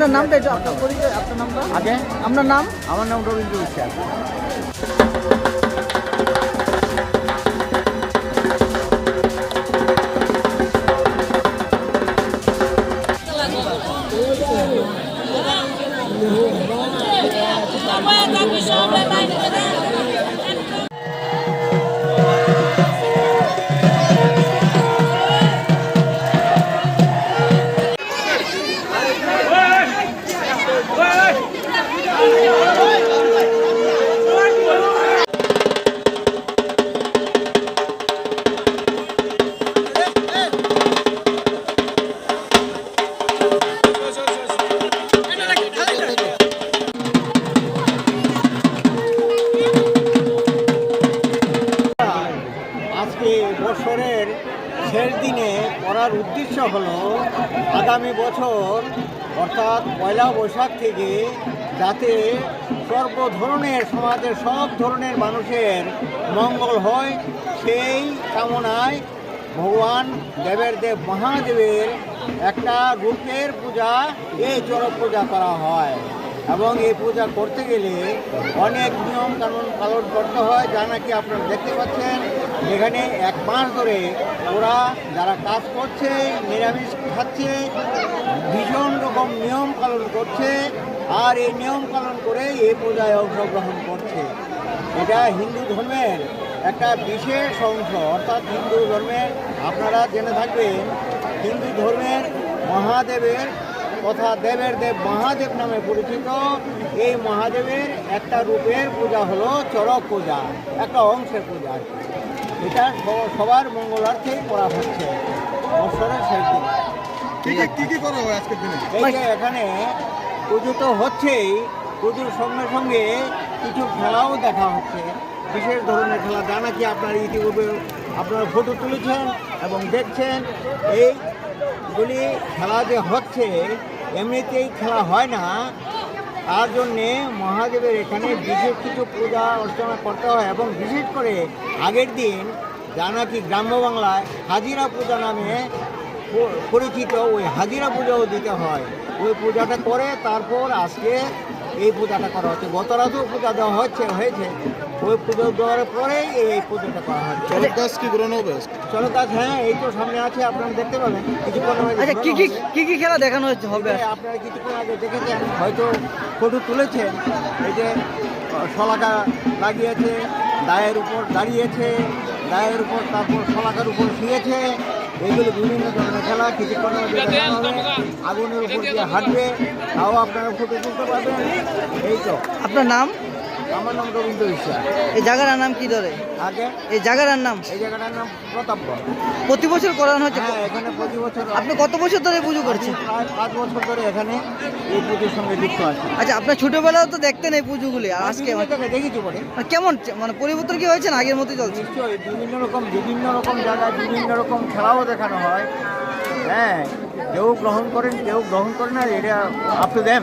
আপনার নামটা একটু আপনার পরিচয় আপনার নামটা? আগে? আপনার নাম? আমার নাম রবীন্দ্র বিশ্বাস আজকে শেষ দিনে করার উদ্দেশ্য হলো আগামী বছর, অর্থাৎ পয়লা বৈশাখ থেকে যাতে সর্ব ধরনের সমাজের সব ধরনের মানুষের মঙ্গল হয়, সেই কামনায় ভগবান দেবের দেব মহাদেবের একটা রূপের পূজা, এই চড়ক পূজা করা হয়। এবং এই পূজা করতে গেলে অনেক নিয়ম কানুন পালন করতে হয়, যা নাকি আপনারা দেখতে পাচ্ছেন। এখানে এক মাস ধরে ওরা যারা কাজ করছে, নিরামিষ খাচ্ছে, ভীষণ রকম নিয়ম পালন করছে, আর এই নিয়ম পালন করে এই পূজায় অংশগ্রহণ করছে এটা হিন্দু ধর্মের একটা বিশেষ অংশ, অর্থাৎ হিন্দু ধর্মের, আপনারা জেনে থাকবেন, হিন্দু ধর্মের মহাদেবের তথা দেবের দেব মহাদেব নামে পরিচিত এই মহাদেবের একটা রূপের পূজা হলো চড়ক পূজা, একটা অংশের পূজা। এটা সবার মঙ্গলার্থেই করা হচ্ছে। বছরের শেষ দিন। কি কি- করা হয় আজকের দিনে? এই যে এখানে পুজো তো হচ্ছেই পুজোর সঙ্গে সঙ্গে কিছু খেলাও দেখা হচ্ছে। বিশেষ ধরনের খেলা যা নাকি আপনার ইতিপূর্বে আপনারা ফটো তুলেছেন এবং দেখছেন। এইগুলি খেলা যে হচ্ছে এমনিতেই খেলা হয় না। তার জন্যে মহাদেবের এখানে বিশেষ কিছু পূজা অর্চনা করতে হয় এবং বিশেষ করে আগের দিন যা নাকি গ্রাম্য বাংলায় হাজিরা পূজা নামে পরিচিত ওই হাজিরা পূজাও দিতে হয়। ওই পূজাটা করে তারপর আজকে এই পূজাটা করা হচ্ছে। গত রাতেও পূজা দেওয়া হচ্ছে হয়েছে। ওই পুজো দেওয়ার পরেই এই পূজাটা করা হচ্ছে। চরক দাস কি গ্রহণ বেস্ট চলো কাজ হ্যাঁ এই তো সামনে আছে আপনারা দেখতে পাবেন। কিছুক্ষণ আচ্ছা কি কি কি কি খেলা দেখানো হচ্ছে? হবে? আপনারা কিছুক্ষণ আগে দেখেছেন হয়তো ফটো তুলেছেন, এই যে শলাকা লাগিয়েছে, দায়ের উপর দাঁড়িয়েছে, দায়ের উপর তারপর শলাকার উপর শুয়েছে এইগুলো বিভিন্ন ধরনের খেলা আগে দেখানো হবে, আগুনের উপর দিয়ে হাঁটবে, তাও আপনারা ফটো তুলতে পারবেন। এই তো। আপনার নাম? আমার নাম রবীন্দ্র বিশ্বাস। এই জায়গাটার নাম কি ধরে? আগে? এই জায়গাটার নাম? এই জায়গাটার নাম প্রতাপগড়। প্রতি বছর করানো হচ্ছে? হ্যাঁ এখানে প্রতি বছর আপনি কত বছর ধরে পুজো করছেন? প্রায় পাঁচ বছর ধরে এখানে এই পুজোর সঙ্গে যুক্ত আছি। আচ্ছা আপনার ছোটবেলাও তো দেখতেন এই পুজোগুলি আর আজকে দেখেছি পরে। মানে কেমন মানে পরিবর্তন কি হয়েছে না আগের মতোই চলছে? নিশ্চয়ই বিভিন্ন রকম বিভিন্ন রকম জায়গায় বিভিন্ন রকম খেলাও দেখানো হয়। হ্যাঁ কেউ গ্রহণ করেন কেউ গ্রহণ করেন না এটা আপ টু দেম